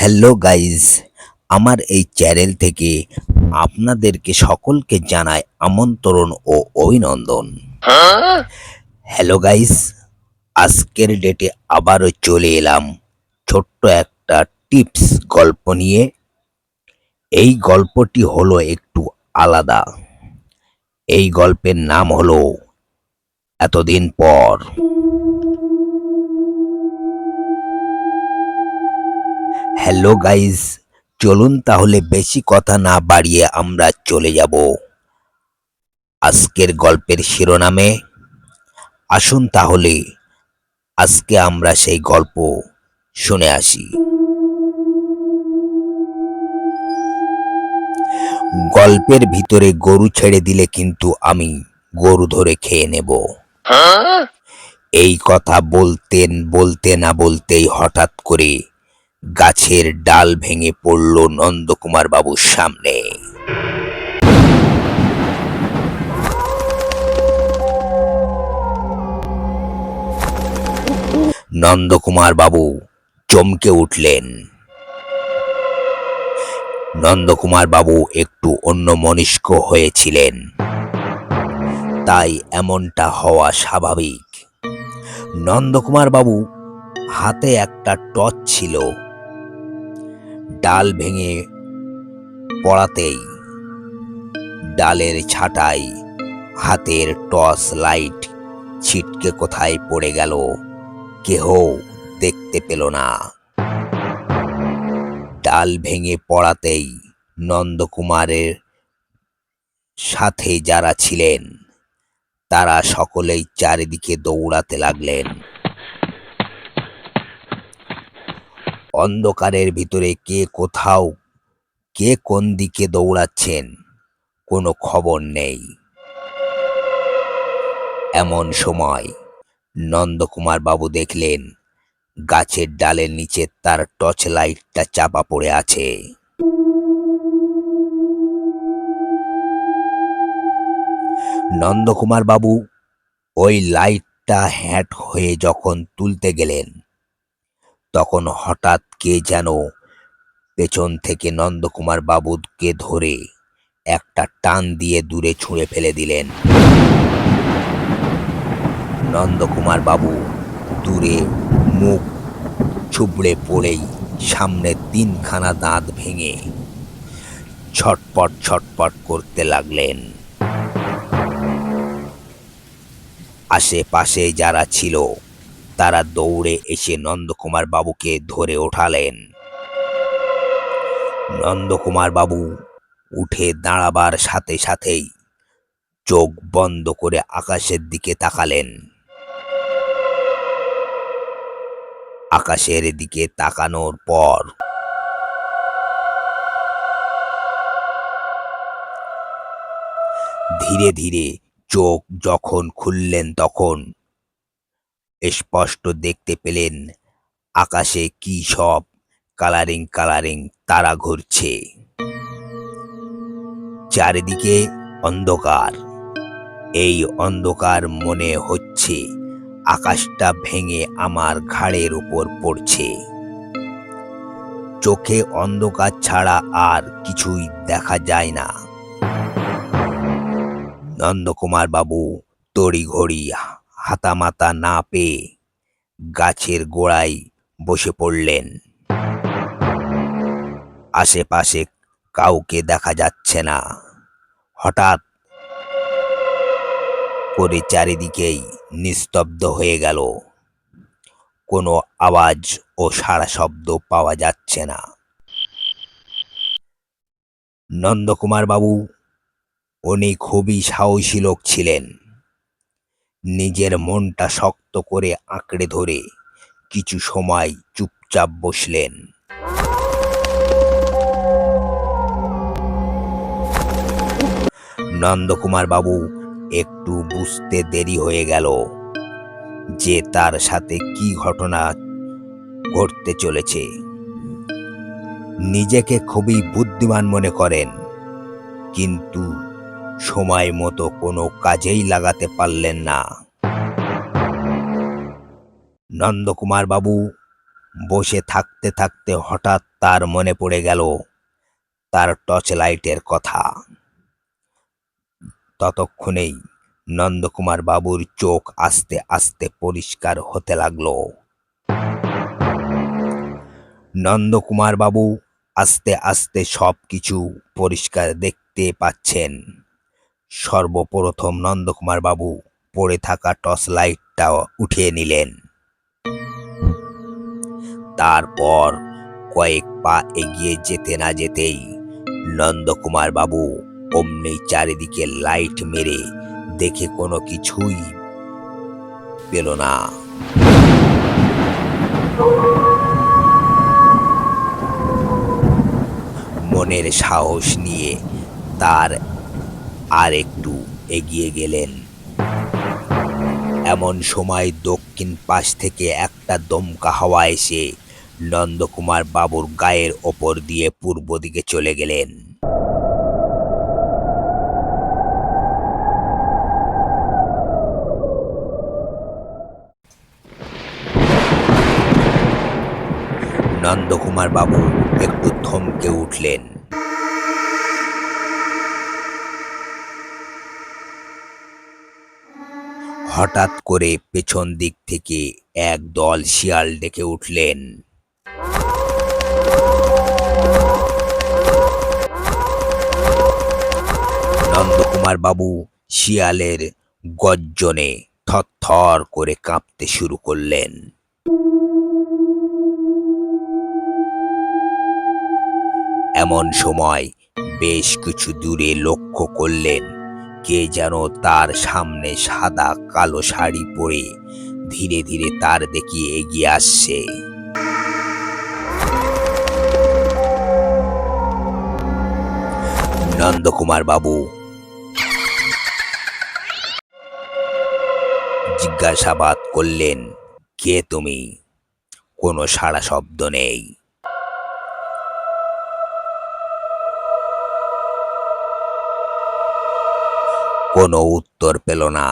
Hello guys আমার এই channel থেকে আপনাদেরকে সকলকে জানাই আমন্ত্রণ ও অভিনন্দন। হ্যালো গাইজ আজকের ডেটে আবারও চলে এলাম ছোট্ট একটা টিপস গল্প নিয়ে। এই গল্পটি হলো একটু আলাদা। এই গল্পের নাম হলো, এতদিন পর। হ্যালো গাইজ চলুন তাহলে বেশি কথা না বাড়িয়ে আমরা চলে যাব। আজকের গল্পের শিরোনামে আসুন তাহলে আজকে আমরা সেই গল্প শুনে আসি। গল্পের ভিতরে গরু ছেড়ে দিলে কিন্তু আমি গরু ধরে খেয়ে নেব। এই কথা বলতেন বলতে না বলতেই হঠাৎ করে গাছের ডাল ভেঙে পড়ল নন্দকুমার বাবুর সামনে। নন্দকুমার বাবু চমকে উঠলেন। নন্দকুমার বাবু একটু অন্যমনস্ক হয়েছিলেন। তাই এমনটা হওয়া স্বাভাবিক। নন্দকুমার বাবু হাতে একটা টর্চ ছিল। ডাল ভেঙে পড়াতেই ডালের ছাটাই, হাতের টর্চ লাইট ছিটকে কোথায় পড়ে গেল কেহ দেখতে পেল না। ডাল ভেঙে পড়াতেই নন্দকুমারের সাথে যারা ছিলেন, তারা সকলেই চারিদিকে দৌড়াতে লাগলেন। অন্ধকারের ভিতরে কে কোথাও, কে কোন দিকে দৌড়াচ্ছেন, কোনো খবর নেই। এমন সময় নন্দকুমার বাবু দেখলেন, গাছের ডালের নিচে তার টর্চ লাইটটা চাপা পড়ে আছে। নন্দকুমার বাবু ওই লাইটটা হ্যাট হয়ে যখন তুলতে গেলেন তখন হঠাৎ কে যেন পেছন থেকে নন্দকুমার বাবুকে ধরে একটা টান দিয়ে দূরে ছুঁড়ে ফেলে দিলেন। নন্দকুমার বাবু দূরে মুখ ছুবড়ে পড়েই সামনে তিনখানা দাঁত ভেঙে ছটপট ছটপট করতে লাগলেন। আশেপাশে যারা ছিল তারা দৌড়ে এসে নন্দকুমার বাবুকে ধরে ওঠালেন। নন্দকুমার বাবু উঠে দাঁড়াবার সাথে সাথেই চোখ বন্ধ করে আকাশের দিকে তাকালেন। আকাশের দিকে তাকানোর পর ধীরে ধীরে চোখ যখন খুললেন তখন স্পষ্ট দেখতে পেলেন আকাশে কি সব কালারিং কালারিং তারা ঘুরছে। চারিদিকে অন্ধকার। এই অন্ধকার মনে হচ্ছে আকাশটা ভেঙে আমার ঘাড়ের উপর পড়ছে। চোখে অন্ধকার ছাড়া আর কিছুই দেখা যায় না। নন্দকুমার বাবু তড়িঘড়ি হাতামাতা না পেয়ে গাছের গোড়ায় বসে পড়লেন। আশেপাশে কাউকে দেখা যাচ্ছে না। হঠাৎ করে চারিদিকেই নিস্তব্ধ হয়ে গেল। কোনো আওয়াজ ও সারা শব্দ পাওয়া যাচ্ছে না। নন্দকুমার বাবু উনি খুবই সাহসী লোক ছিলেন। নিজের মনটা শক্ত করে আঁকড়ে ধরে কিছু সময় চুপচাপ বসলেন। নন্দকুমার বাবু একটু বুঝতে দেরি হয়ে গেল যে তার সাথে কি ঘটনা ঘটতে চলেছে। নিজেকে খুবই বুদ্ধিমান মনে করেন, কিন্তু সময় মতো কোনো কাজেই লাগাতে পারলেন না। নন্দকুমার বাবু বসে থাকতে থাকতে হঠাৎ তার মনে পড়ে গেল তার টর্চ লাইটের কথা। ততক্ষণেই নন্দকুমার বাবুর চোখ আস্তে আস্তে পরিষ্কার হতে লাগল। নন্দকুমার বাবু আস্তে আস্তে সব কিছু পরিষ্কার দেখতে পাচ্ছেন। সর্বপ্রথম নন্দকুমার বাবু পড়ে থাকা টর্চ লাইটটা উঠিয়ে নিলেন। তারপর কয়েক পা এগিয়ে যেতে না যেতেই নন্দকুমার বাবু অমনি চারিদিকে লাইট মেরে দেখে কোনো কিছুই পেল না। মনের সাহস নিয়ে তার আর একটু এগিয়ে গেলেন। এমন সময় দক্ষিণ পাশ থেকে একটা দমকা হাওয়া এসে নন্দকুমার বাবুর গায়ের ওপর দিয়ে পূর্ব দিকে চলে গেলেন। নন্দকুমার বাবু একটু থমকে উঠলেন। হঠাৎ করে পেছন দিক থেকে এক দল শিয়াল ডেকে উঠলেন। নন্দকুমার বাবু শিয়ালের গর্জনে থরথর করে কাঁপতে শুরু করলেন। এমন সময় বেশ কিছু দূরে লক্ষ্য করলেন কে যেন তার সামনে সাদা কালো শাড়ি পরে ধীরে ধীরে তার দেখিয়ে এগিয়ে আসছে। নন্দকুমার বাবু, জিজ্ঞাসাবাদ করলেন, কে তুমি? কোনো সাড়া শব্দ নেই। কোনো উত্তর পেল না।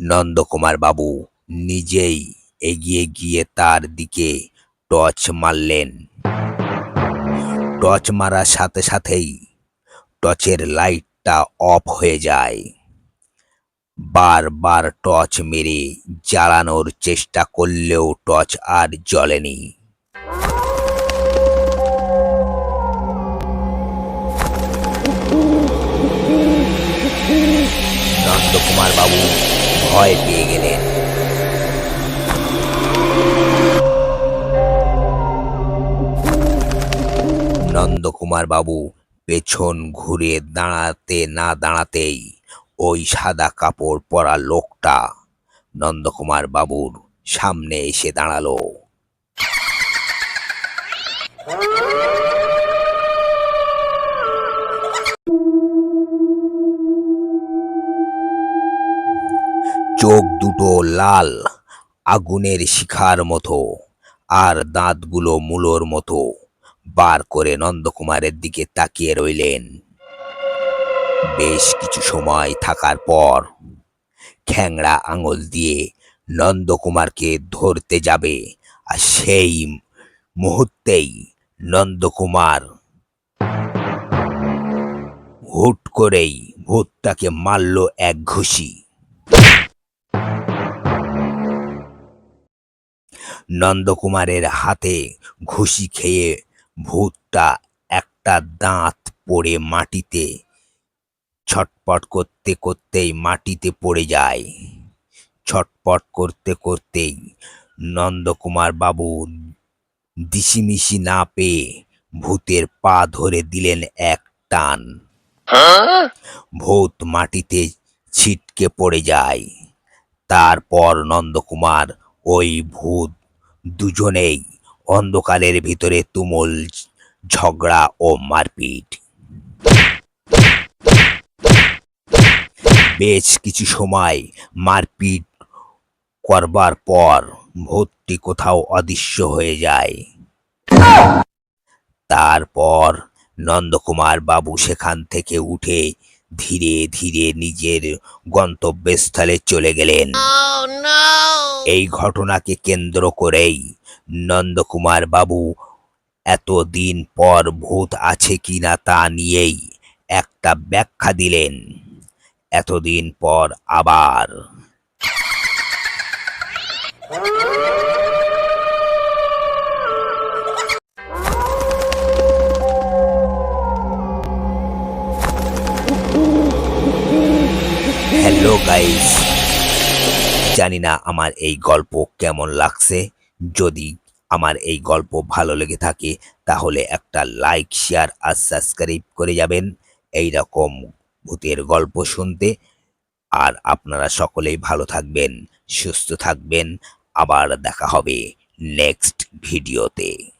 নন্দকুমার বাবু নিজেই এগিয়ে গিয়ে তার দিকে টর্চ মারলেন। টর্চ মারার সাথে সাথেই টর্চের লাইটটা অফ হয়ে যায়। বারবার টর্চ মেরে জ্বালানোর চেষ্টা করলেও টর্চ আর জ্বলেনি। বাবু ভয় পেয়ে গেলেন। নন্দকুমার বাবু পেছন ঘুরে দাঁড়াতে না দাঁড়াতেই ওই সাদা কাপড় পরা লোকটা নন্দকুমার বাবুর সামনে এসে দাঁড়াল। চোখ দুটো লাল, আগুনের শিখার মতো আর দাঁতগুলো মূলোর মতো। বার করে নন্দকুমারের দিকে তাকিয়ে রইলেন। বেশ কিছু সময় থাকার পর খ্যাংড়া আঙুল দিয়ে নন্দকুমারকে ধরতে যাবে আর সেই মুহূর্তেই নন্দকুমার হুট করেই ভূতটাকে মারল এক ঘুষি। নন্দকুমারের হাতে ঘুষি খেয়ে ভূতটা একটা দাঁত পড়ে মাটিতে ছটপট করতে করতেই মাটিতে পড়ে যায়। ছটপট করতে করতেই নন্দকুমার বাবু দিশিমিশি না পেয়ে ভূতের পা ধরে দিলেন এক টান। ভূত মাটিতে ছিটকে পড়ে যায়। তারপর নন্দকুমার, ওই ভূত দুজনেই অন্ধকারের ভিতরে তুমুল ঝগড়া ও মারপিট। বেশ কিছু সময় মারপিট করবার পর ভূতটি কোথাও অদৃশ্য হয়ে যায়। তারপর নন্দকুমার বাবু সেখান থেকে উঠে ধীরে ধীরে নিজের গন্তব্যস্থলে চলে গেলেন। এই ঘটনাকে কেন্দ্র করেই নন্দকুমার বাবু এতদিন পর ভূত আছে কিনা তা নিয়েই একটা ব্যাখ্যা দিলেন। এতদিন পর আবার। হ্যালো গাইস জানি না আমার এই গল্প কেমন লাগছে। যদি আমার এই গল্প ভালো লেগে থাকে, তাহলে একটা লাইক শেয়ার আর সাবস্ক্রাইব করে যাবেন। এই রকম ভূতের গল্প শুনতে। আর আপনারা সকলেই ভালো থাকবেন, সুস্থ থাকবেন। আবার দেখা হবে নেক্সট ভিডিওতে